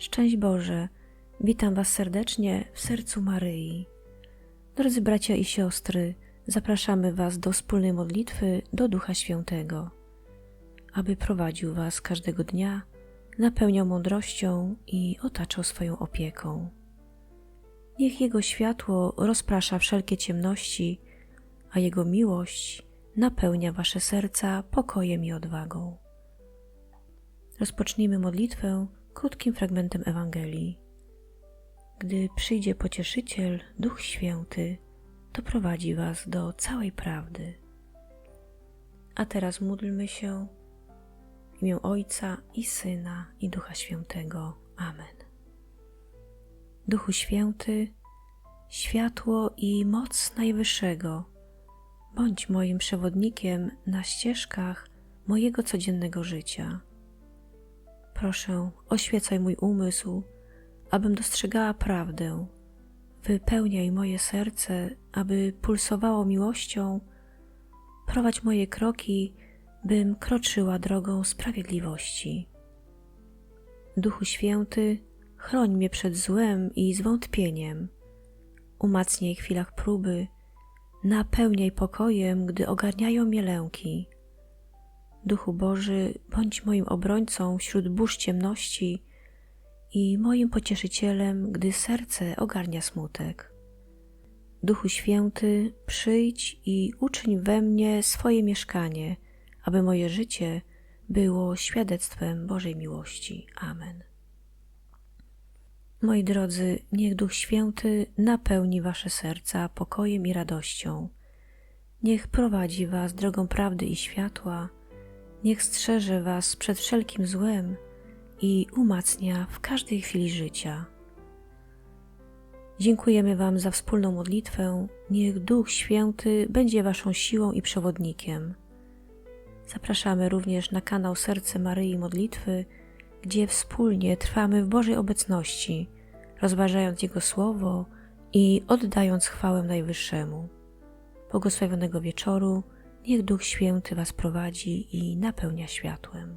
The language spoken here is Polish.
Szczęść Boże, witam Was serdecznie w sercu Maryi. Drodzy bracia i siostry, zapraszamy Was do wspólnej modlitwy do Ducha Świętego, aby prowadził Was każdego dnia, napełniał mądrością i otaczał swoją opieką. Niech Jego światło rozprasza wszelkie ciemności, a Jego miłość napełnia Wasze serca pokojem i odwagą. Rozpocznijmy modlitwę krótkim fragmentem Ewangelii. Gdy przyjdzie pocieszyciel, Duch Święty, doprowadzi Was do całej prawdy. A teraz módlmy się w imię Ojca i Syna i Ducha Świętego. Amen. Duchu Święty, światło i moc Najwyższego, bądź moim przewodnikiem na ścieżkach mojego codziennego życia. Proszę, oświecaj mój umysł, abym dostrzegała prawdę. Wypełniaj moje serce, aby pulsowało miłością. Prowadź moje kroki, bym kroczyła drogą sprawiedliwości. Duchu Święty, chroń mnie przed złem i zwątpieniem. Umacniaj w chwilach próby, napełniaj pokojem, gdy ogarniają mnie lęki. Duchu Boży, bądź moim obrońcą wśród burz ciemności i moim pocieszycielem, gdy serce ogarnia smutek. Duchu Święty, przyjdź i uczyń we mnie swoje mieszkanie, aby moje życie było świadectwem Bożej miłości. Amen. Moi drodzy, niech Duch Święty napełni Wasze serca pokojem i radością. Niech prowadzi Was drogą prawdy i światła, niech strzeże Was przed wszelkim złem i umacnia w każdej chwili życia. Dziękujemy Wam za wspólną modlitwę. Niech Duch Święty będzie Waszą siłą i przewodnikiem. Zapraszamy również na kanał Serce Maryi Modlitwy, gdzie wspólnie trwamy w Bożej obecności, rozważając Jego Słowo i oddając chwałę Najwyższemu. Błogosławionego wieczoru, niech Duch Święty Was prowadzi i napełnia światłem.